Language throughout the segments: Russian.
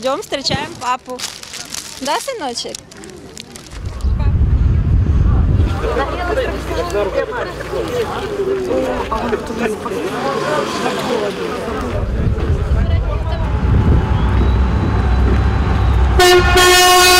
ждем, встречаем папу. Да, сыночек? Есть,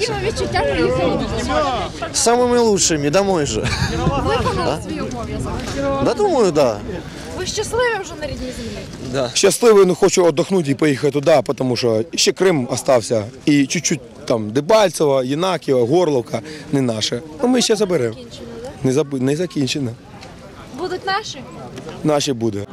якими відчуттями їхали? Самыми лучшими, домой же. Виконали свій обов'язок. Да, думаю, да. Ви щасливі вже на рідній землі? Щасливий, ну хочу віддохнути і поїхати туди, тому що ще Крим остався. І чуть-чуть там Дебальцево, Єнаківо, Горловка не наше. Ну ми ще заберемо. Не, заб... не закінчено. Будуть наші? Наші буде.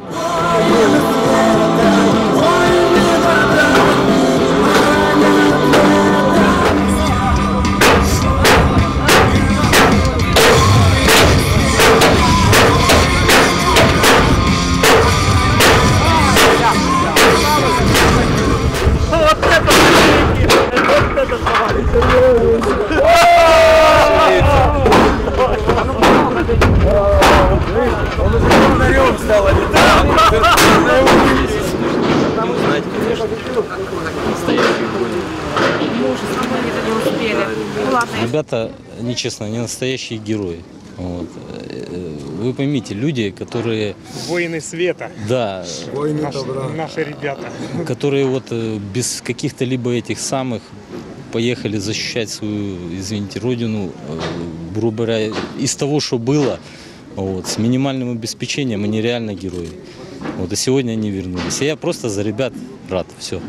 Ребята, нечестно, не настоящие герои. Вот. Вы поймите, люди, которые, Воины света, да, наши, наши ребята. которые вот э, без каких-то либо этих самых поехали защищать свою, извините, родину, э, грубо говоря, из того, что было, вот, с минимальным обеспечением, они реально герои. Вот, и сегодня они вернулись. И я просто за ребят рад. Все.